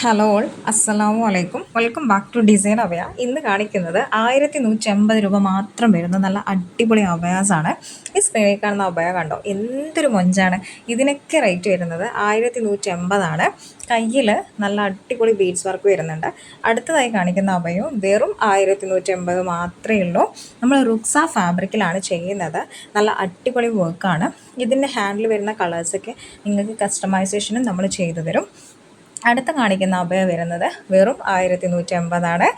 Hello all അസ്സലാമു അലൈക്കും welcome back to design അവയ ഇന്ന് കാണിക്കുന്നത് ആയിരത്തി നൂറ്റി അമ്പത് രൂപ മാത്രം വരുന്ന നല്ല അടിപൊളി അഭയാസാണ് ഈ സ്ക്രീനിൽ കാണുന്ന അവയ കണ്ടോ? എന്തൊരു മൊഞ്ചാണ്. ഇതിനൊക്കെ റേറ്റ് വരുന്നത് ആയിരത്തി നൂറ്റി അമ്പതാണ് കയ്യിൽ നല്ല അടിപൊളി ബീഡ്സ് വർക്ക് വരുന്നുണ്ട്. അടുത്തതായി കാണിക്കുന്ന അവയവും വെറും ആയിരത്തി നൂറ്റി അമ്പത് മാത്രമേ ഉള്ളൂ നമ്മൾ റുക്സ ഫാബ്രിക്കിലാണ് ചെയ്യുന്നത്. നല്ല അടിപൊളി വർക്കാണ് ഇതിന്റെ ഹാൻഡിൽ വരുന്ന കളേഴ്സൊക്കെ നിങ്ങൾക്ക് കസ്റ്റമൈസേഷനും നമ്മൾ ചെയ്തു തരും. അടുത്ത കാണിക്കുന്ന അഭയ വരുന്നത് വെറും ആയിരത്തി നൂറ്റി അമ്പതാണ്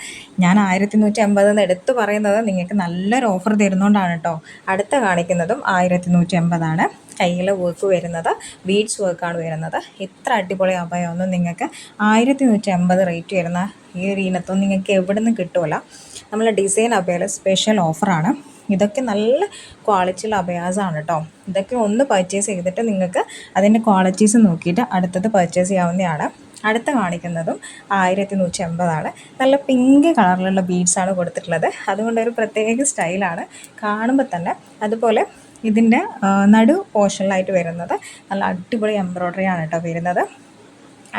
ഞാൻ ആയിരത്തി നൂറ്റി അമ്പത് എന്ന് എടുത്തു പറയുന്നത് നിങ്ങൾക്ക് നല്ലൊരു ഓഫർ തരുന്നതുകൊണ്ടാണ് കേട്ടോ അടുത്ത കാണിക്കുന്നതും ആയിരത്തി നൂറ്റി അമ്പതാണ് കയ്യിൽ വർക്ക് വരുന്നത് ബീഡ്സ് വർക്കാണ് വരുന്നത്. ഇത്ര അടിപൊളി അഭയമൊന്നും നിങ്ങൾക്ക് ആയിരത്തി നൂറ്റി അമ്പത് റേറ്റ് വരുന്ന ഈ ഒരു ഇനത്തൊന്നും നിങ്ങൾക്ക് എവിടെ നിന്ന് കിട്ടുമല്ല നമ്മൾ ഡിസൈൻ അഭയയിൽ സ്പെഷ്യൽ ഓഫറാണ് ഇതൊക്കെ നല്ല ക്വാളിറ്റിയുള്ള അഭയാസാണ് കേട്ടോ ഇതൊക്കെ ഒന്ന് പർച്ചേസ് ചെയ്തിട്ട് നിങ്ങൾക്ക് അതിന്റെ ക്വാളിറ്റീസ് നോക്കിയിട്ട് അടുത്തത് പർച്ചേസ് ചെയ്യാവുന്നതാണ്. അടുത്ത കാണിക്കുന്നതും ആയിരത്തി നൂറ്റി അമ്പതാണ് നല്ല പിങ്ക് കളറിലുള്ള ബീഡ്സാണ് കൊടുത്തിട്ടുള്ളത്. അതുകൊണ്ട് ഒരു പ്രത്യേക സ്റ്റൈലാണ് കാണുമ്പോൾ തന്നെ അതുപോലെ ഇതിന്റെ നടു പോർഷനിലായിട്ട് വരുന്നത്. നല്ല അടിപൊളി എംബ്രോയ്ഡറി ആണ് കേട്ടോ വരുന്നത്.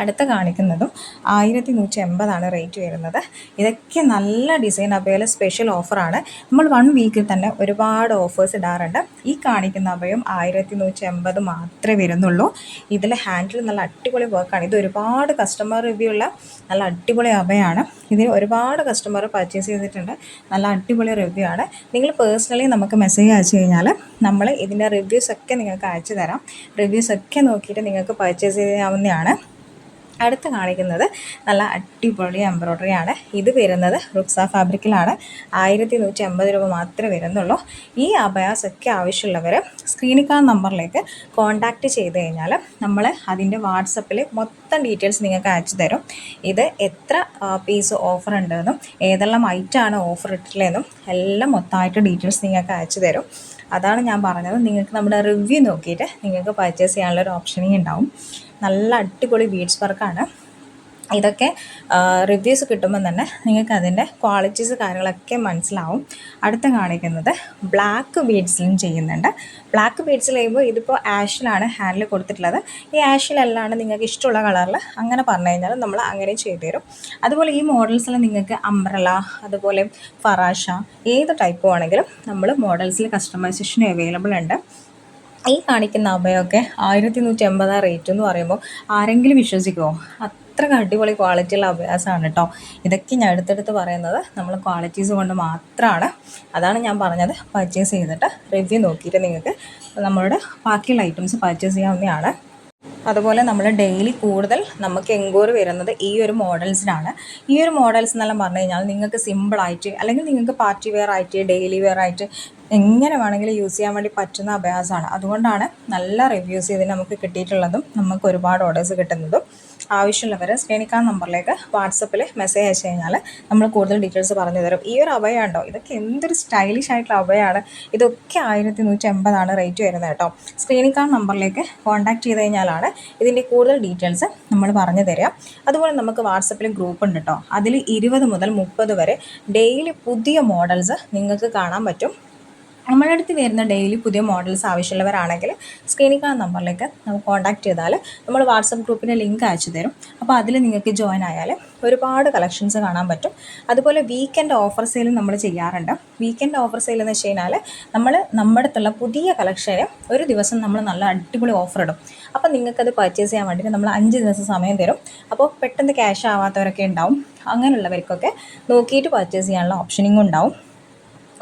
അടുത്ത കാണിക്കുന്നതും ആയിരത്തി നൂറ്റി എൺപതാണ് റേറ്റ് വരുന്നത്. ഇതൊക്കെ നല്ല ഡിസൈൻ അഭയല സ്പെഷ്യൽ ഓഫറാണ് നമ്മൾ വൺ വീക്കിൽ തന്നെ ഒരുപാട് ഓഫേഴ്സ് ഇടാറുണ്ട്. ഈ കാണിക്കുന്ന അഭയം ആയിരത്തി നൂറ്റി എൺപത് മാത്രമേ വരുന്നുള്ളൂ. ഇതിൽ ഹാൻഡിൽ നല്ല അടിപൊളി വർക്കാണ് ഇത് ഒരുപാട് കസ്റ്റമർ റിവ്യൂ ഉള്ള നല്ല അടിപൊളി അഭയാണ് ഇതിൽ ഒരുപാട് കസ്റ്റമർ പർച്ചേസ് ചെയ്തിട്ടുണ്ട്. നല്ല അടിപൊളി റിവ്യൂ ആണ്. നിങ്ങൾ പേഴ്സണലി നമുക്ക് മെസ്സേജ് അയച്ചു കഴിഞ്ഞാൽ നമ്മൾ ഇതിന്റെ റിവ്യൂസ് ഒക്കെ നിങ്ങൾക്ക് അയച്ചു തരാം. റിവ്യൂസ് ഒക്കെ നോക്കിയിട്ട് നിങ്ങൾക്ക് പർച്ചേസ് ചെയ്യാവുന്നതാണ്. അടുത്ത് കാണിക്കുന്നത് നല്ല അടിപൊളി എംബ്രോയ്ഡറി ആണ് ഇത് വരുന്നത് റുക്സ ഫാബ്രിക്കിലാണ്. ആയിരത്തി നൂറ്റി അമ്പത് രൂപ മാത്രമേ വരുന്നുള്ളൂ. ഈ അബയാസ് ഒക്കെ ആവശ്യമുള്ളവർ സ്ക്രീനിൽ കാണുന്ന നമ്പറിലേക്ക് കോൺടാക്റ്റ് ചെയ്ത് കഴിഞ്ഞാൽ നമ്മൾ അതിന്റെ വാട്സപ്പിൽ മൊത്തം ഡീറ്റെയിൽസ് നിങ്ങൾക്ക് അയച്ചു തരും. ഇത് എത്ര പീസ് ഓഫർ ഉണ്ടെന്നും ഏതെല്ലാം ഐറ്റമാണ് ഓഫർ ഇട്ടിട്ടുള്ളതെന്നും എല്ലാം മൊത്തമായിട്ട് ഡീറ്റെയിൽസ് നിങ്ങൾക്ക് അയച്ചു തരും. അതാണ് ഞാൻ പറഞ്ഞത്. നിങ്ങൾക്ക് നമ്മുടെ റിവ്യൂ നോക്കിയിട്ട് നിങ്ങൾക്ക് പർച്ചേസ് ചെയ്യാനുള്ള ഒരു ഓപ്ഷനിങ് ഉണ്ടാവും. നല്ല അടിപൊളി ബീഡ്സ് വർക്കാണ് ഇതൊക്കെ റിവ്യൂസ് കിട്ടുമ്പോൾ തന്നെ നിങ്ങൾക്ക് അതിന്റെ ക്വാളിറ്റീസ് കാര്യങ്ങളൊക്കെ മനസ്സിലാവും. അടുത്ത കാണിക്കുന്നത് ബ്ലാക്ക് ബീഡ്സിലും ചെയ്യുന്നുണ്ട്. ബ്ലാക്ക് ബീഡ്സിൽ ചെയ്യുമ്പോൾ ഇതിപ്പോൾ ആഷിലാണ് ഹാൻഡിൽ കൊടുത്തിട്ടുള്ളത്. ഈ ആഷിലല്ലാണ്ട് നിങ്ങൾക്ക് ഇഷ്ടമുള്ള കളറിൽ അങ്ങനെ പറഞ്ഞു കഴിഞ്ഞാൽ നമ്മൾ അങ്ങനെ ചെയ്തു തരും. അതുപോലെ ഈ മോഡൽസിൽ നിങ്ങൾക്ക് അംബ്രല അതുപോലെ ഫറാഷ ഏത് ടൈപ്പ് ആണെങ്കിലും നമ്മൾ മോഡൽസിൽ കസ്റ്റമൈസേഷൻ അവൈലബിൾ ഉണ്ട്. ഈ കാണിക്കുന്ന അഭയമൊക്കെ ആയിരത്തി നൂറ്റി എൺപതാ റേറ്റ് എന്ന് പറയുമ്പോൾ ആരെങ്കിലും വിശ്വസിക്കുമോ അത്ര അടിപൊളി ക്വാളിറ്റിയുള്ള അഭ്യാസമാണ് കേട്ടോ ഇതൊക്കെ ഞാൻ എടുത്തെടുത്ത് പറയുന്നത് നമ്മൾ ക്വാളിറ്റീസ് കൊണ്ട് മാത്രമാണ് അതാണ് ഞാൻ പറഞ്ഞത് പർച്ചേസ് ചെയ്തിട്ട് റിവ്യൂ നോക്കിയിട്ട് നിങ്ങൾക്ക് നമ്മളുടെ ബാക്കിയുള്ള ഐറ്റംസ് പർച്ചേസ് ചെയ്യാവുന്നതാണ്. അതുപോലെ നമ്മൾ ഡെയിലി കൂടുതൽ നമുക്ക് എൻക്വയറി വരുന്നത് ഈ ഒരു മോഡൽസിനാണ് ഈ ഒരു മോഡൽസ് എന്നെല്ലാം പറഞ്ഞു കഴിഞ്ഞാൽ നിങ്ങൾക്ക് സിമ്പിളായിട്ട് അല്ലെങ്കിൽ നിങ്ങൾക്ക് പാർട്ടി വെയർ ആയിട്ട് ഡെയിലി വെയർ ആയിട്ട് എങ്ങനെ വേണമെങ്കിലും യൂസ് ചെയ്യാൻ വേണ്ടി പറ്റുന്ന അഭ്യാസമാണ്. അതുകൊണ്ടാണ് നല്ല റിവ്യൂസ് ഇതിന് നമുക്ക് കിട്ടിയിട്ടുള്ളതും നമുക്ക് ഒരുപാട് ഓർഡേഴ്സ് കിട്ടുന്നതും. ആവശ്യമുള്ളവർ സ്ക്രീനിൽ നമ്പറിലേക്ക് വാട്സപ്പിൽ മെസ്സേജ് അയച്ചു കഴിഞ്ഞാൽ നമ്മൾ കൂടുതൽ ഡീറ്റെയിൽസ് പറഞ്ഞു തരും. ഈ ഒരു അഭയമുണ്ടോ ഇതൊക്കെ എന്തൊരു സ്റ്റൈലിഷ് ആയിട്ടുള്ള അവയാണ്. ഇതൊക്കെ ആയിരത്തി നൂറ്റി എൺപതാണ് റേറ്റ് വരുന്നത് കേട്ടോ. സ്ക്രീനിക്കാൻ നമ്പറിലേക്ക് കോൺടാക്ട് ചെയ്ത് കഴിഞ്ഞാലാണ് ഇതിന്റെ കൂടുതൽ ഡീറ്റെയിൽസ് നമ്മൾ പറഞ്ഞു തരാം അതുപോലെ നമുക്ക് വാട്സപ്പിൽ ഗ്രൂപ്പ് ഉണ്ട് കേട്ടോ. അതിൽ ഇരുപത് മുതൽ മുപ്പത് വരെ ഡെയിലി പുതിയ മോഡൽസ് നിങ്ങൾക്ക് കാണാൻ പറ്റും. നമ്മുടെ അടുത്ത് വരുന്ന ഡെയിലി പുതിയ മോഡൽസ് ആവശ്യമുള്ളവരാണെങ്കിൽ സ്ക്രീനിൽ കാണുന്ന നമ്പറിലേക്ക് നമുക്ക് കോൺടാക്ട് ചെയ്താൽ നമ്മൾ വാട്സപ്പ് ഗ്രൂപ്പിന്റെ ലിങ്ക് അയച്ചു തരും. അപ്പോൾ അതിൽ നിങ്ങൾക്ക് ജോയിൻ ആയാൽ ഒരുപാട് കളക്ഷൻസ് കാണാൻ പറ്റും. അതുപോലെ വീക്കെൻഡ് ഓഫർ സെയിലും നമ്മൾ ചെയ്യാറുണ്ട്. വീക്കെൻഡ് ഓഫർ സെയിൽ എന്ന് വെച്ച് കഴിഞ്ഞാൽ നമ്മൾ നമ്മുടെ അടുത്തുള്ള പുതിയ കളക്ഷന് ഒരു ദിവസം നമ്മൾ നല്ല അടിപൊളി ഓഫർ ഇടും. അപ്പോൾ നിങ്ങൾക്കത് പർച്ചേസ് ചെയ്യാൻ വേണ്ടിയിട്ട് നമ്മൾ അഞ്ച് ദിവസം സമയം തരും. അപ്പോൾ പെട്ടെന്ന് ക്യാഷ് ആവാത്തവരൊക്കെ ഉണ്ടാവും. അങ്ങനെയുള്ളവർക്കൊക്കെ നോക്കിയിട്ട് പർച്ചേസ് ചെയ്യാനുള്ള ഓപ്ഷനിങ്ങും ഉണ്ടാവും.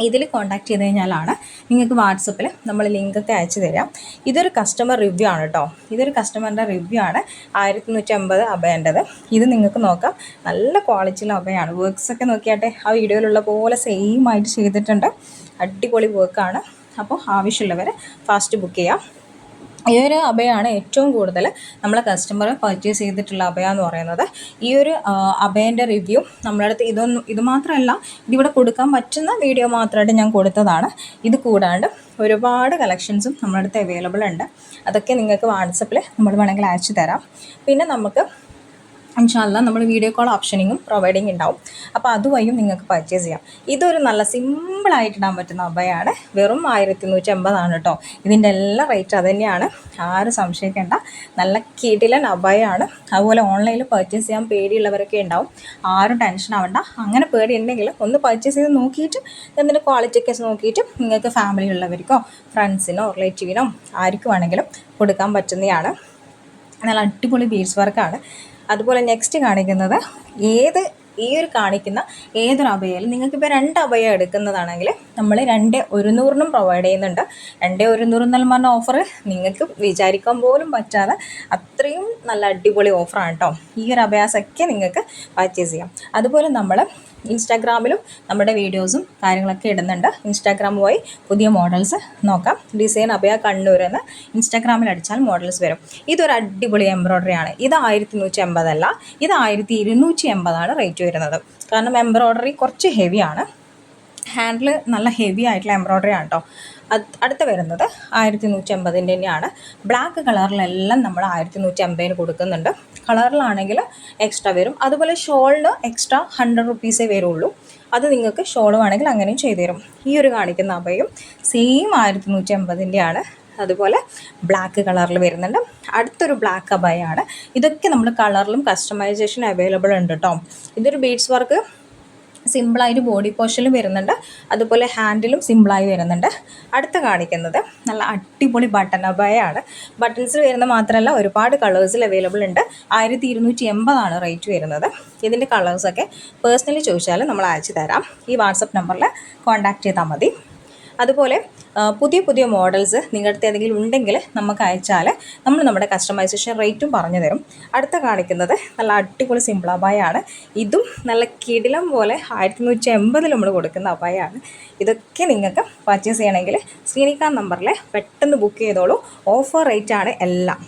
ഇതിൽ കോൺടാക്ട് ചെയ്ത് കഴിഞ്ഞാലാണ് നിങ്ങൾക്ക് വാട്സപ്പിൽ നമ്മൾ ലിങ്കൊക്കെ അയച്ചു തരാം. ഇതൊരു കസ്റ്റമർ റിവ്യൂ ആണ് കേട്ടോ ഇതൊരു കസ്റ്റമറിന്റെ റിവ്യൂ ആണ് ആയിരത്തി നൂറ്റി അമ്പത് അഭയന്റെത്. ഇത് നിങ്ങൾക്ക് നോക്കാം. നല്ല ക്വാളിറ്റിയുള്ള അഭയാണ്. വർക്ക്സൊക്കെ നോക്കിയാട്ടെ ആ വീഡിയോയിലുള്ള പോലെ സെയിം ആയിട്ട് ചെയ്തിട്ടുണ്ട്. അടിപൊളി വർക്കാണ് അപ്പോൾ ആവശ്യമുള്ളവർ ഫാസ്റ്റ് ബുക്ക് ചെയ്യാം. ഈ ഒരു അഭയമാണ് ഏറ്റവും കൂടുതൽ നമ്മളെ കസ്റ്റമർ പർച്ചേസ് ചെയ്തിട്ടുള്ള അഭയ എന്ന് പറയുന്നത്. ഈ ഒരു അഭയന്റെ റിവ്യൂ നമ്മുടെ അടുത്ത് ഇതൊന്നും ഇത് മാത്രമല്ല ഇതിവിടെ കൊടുക്കാൻ പറ്റുന്ന വീഡിയോ മാത്രമായിട്ട് ഞാൻ കൊടുത്തതാണ്. ഇത് കൂടാണ്ട് ഒരുപാട് കളക്ഷൻസും നമ്മുടെ അടുത്ത് അവൈലബിൾ ഉണ്ട്. അതൊക്കെ നിങ്ങൾക്ക് വാട്സപ്പിൽ നമ്മൾ വേണമെങ്കിൽ അയച്ചു തരാം. പിന്നെ നമുക്ക് ഇൻഷാല്ല നമ്മൾ വീഡിയോ കോൾ ഓപ്ഷനിങ്ങും പ്രൊവൈഡിങ് ഉണ്ടാവും അപ്പോൾ അതുവഴിയും നിങ്ങൾക്ക് പർച്ചേസ് ചെയ്യാം. ഇതൊരു നല്ല സിമ്പിളായിട്ട് ഇടാൻ പറ്റുന്ന അബയാണ് വെറും ആയിരത്തി നൂറ്റി അമ്പതാണ് കേട്ടോ ഇതിന്റെ എല്ലാ റേറ്റ് അത് തന്നെയാണ് ആരും സംശയിക്കേണ്ട. നല്ല കിടിലൻ അബയാണ് അതുപോലെ ഓൺലൈനിൽ പർച്ചേസ് ചെയ്യാൻ പേടിയുള്ളവരൊക്കെ ഉണ്ടാവും ആരും ടെൻഷൻ ആവണ്ട. അങ്ങനെ പേടി ഉണ്ടെങ്കിൽ ഒന്ന് പർച്ചേസ് ചെയ്ത് നോക്കിയിട്ട് എന്തിന്റെ ക്വാളിറ്റി ഒക്കെ നോക്കിയിട്ട് നിങ്ങൾക്ക് ഫാമിലി ഉള്ളവർക്കോ ഫ്രണ്ട്സിനോ റിലേറ്റീവിനോ ആർക്കും വേണമെങ്കിലും കൊടുക്കാൻ പറ്റുന്നതാണ്. നല്ല അടിപൊളി ബീഡ്സ് വർക്കാണ് അതുപോലെ നെക്സ്റ്റ് കാണിക്കുന്നത് ഏത് ഈ ഒരു കാണിക്കുന്ന ഏതൊരു അഭയായാലും നിങ്ങൾക്കിപ്പോൾ രണ്ട് അഭയം എടുക്കുന്നതാണെങ്കിൽ നമ്മൾ രണ്ട് ഒരുന്നൂറിനും പ്രൊവൈഡ് ചെയ്യുന്നുണ്ട്. രണ്ട് ഒരുന്നൂറ് എന്നാൽ പറഞ്ഞ ഓഫർ നിങ്ങൾക്ക് വിചാരിക്കാൻ പോലും പറ്റാതെ അത്രയും നല്ല അടിപൊളി ഓഫറാണ് കേട്ടോ ഈ ഒരു അഭയാസൊക്കെ നിങ്ങൾക്ക് പർച്ചേസ് ചെയ്യാം. അതുപോലെ നമ്മൾ ഇൻസ്റ്റാഗ്രാമിലും നമ്മുടെ വീഡിയോസും കാര്യങ്ങളൊക്കെ ഇടുന്നുണ്ട്. ഇൻസ്റ്റാഗ്രാം പോയി പുതിയ മോഡൽസ് നോക്കാം. ഡിസൈൻ അഭയ കണ്ണൂർ എന്ന് ഇൻസ്റ്റാഗ്രാമിൽ അടിച്ചാൽ മോഡൽസ് വരും. ഇതൊരു അടിപൊളി എംബ്രോയ്ഡറി ആണ്. ഇത് ആയിരത്തി നൂറ്റി എൺപതല്ല ഇത് ആയിരത്തി ഇരുന്നൂറ്റി എൺപതാണ് റേറ്റ് വരുന്നത്. കാരണം എംബ്രോയ്ഡറി കുറച്ച് ഹെവിയാണ് ഹാൻഡിൽ നല്ല ഹെവി ആയിട്ടുള്ള എംബ്രോയ്ഡറി ആണ് കേട്ടോ അടുത്ത് വരുന്നത് ആയിരത്തി നൂറ്റി അമ്പതിന്റെ തന്നെയാണ് ബ്ലാക്ക് കളറിലെല്ലാം നമ്മൾ ആയിരത്തി നൂറ്റി അമ്പതിന് കൊടുക്കുന്നുണ്ട് കളറിലാണെങ്കിൽ എക്സ്ട്രാ വരും. അതുപോലെ ഷോളിന് എക്സ്ട്രാ ഹൺഡ്രഡ് റുപ്പീസേ വരുള്ളൂ. അത് നിങ്ങൾക്ക് ഷോൾ വേണമെങ്കിൽ അങ്ങനെയും ചെയ്തു തരും. ഈ ഒരു കാണിക്കുന്ന അഭയം സെയിം ആയിരത്തി നൂറ്റി അമ്പതിന്റെയാണ് അതുപോലെ ബ്ലാക്ക് കളറിൽ വരുന്നുണ്ട്. അടുത്തൊരു ബ്ലാക്ക് അബയാണ് ഇതൊക്കെ നമ്മൾ കളറിലും കസ്റ്റമൈസേഷൻ അവൈലബിൾ ഉണ്ട് കേട്ടോ ഇതൊരു ബീഡ്സ് വർക്ക് സിമ്പിളായിട്ട് ബോഡി പോഷനിലും വരുന്നുണ്ട്. അതുപോലെ ഹാൻഡിലും സിമ്പിളായി വരുന്നുണ്ട്. അടുത്ത കാണിക്കുന്നത് നല്ല അടിപൊളി ബട്ടൺ അബയാണ് ബട്ടൺസിൽ വരുന്ന മാത്രമല്ല ഒരുപാട് കളേഴ്സിൽ അവൈലബിൾ ഉണ്ട്. ആയിരത്തി ഇരുന്നൂറ്റി എൺപതാണ് റേറ്റ് വരുന്നത് ഇതിന്റെ കളേഴ്സൊക്കെ പേഴ്സണലി ചോദിച്ചാൽ നമ്മൾ അയച്ചു തരാം. ഈ വാട്സപ്പ് നമ്പറിൽ കോൺടാക്റ്റ് ചെയ്താൽ മതി. അതുപോലെ പുതിയ പുതിയ മോഡൽസ് നിങ്ങളുടെ ഏതെങ്കിലും ഉണ്ടെങ്കിൽ നമുക്ക് അയച്ചാൽ നമ്മൾ നമ്മുടെ കസ്റ്റമൈസേഷൻ റേറ്റും പറഞ്ഞു തരും. അടുത്ത കാണിക്കുന്നത് നല്ല അടിപൊളി സിമ്പിൾ അബായാണ് ഇതും നല്ല കിടിലം പോലെ ആയിരത്തി നൂറ്റി എൺപതിൽ നമ്മൾ കൊടുക്കുന്ന അബായാണ് ഇതൊക്കെ നിങ്ങൾക്ക് പർച്ചേസ് ചെയ്യണമെങ്കിൽ സ്ക്രീനിക്കാൻ നമ്പറിൽ പെട്ടെന്ന് ബുക്ക് ചെയ്തോളൂ. ഓഫർ റേറ്റാണ് എല്ലാം.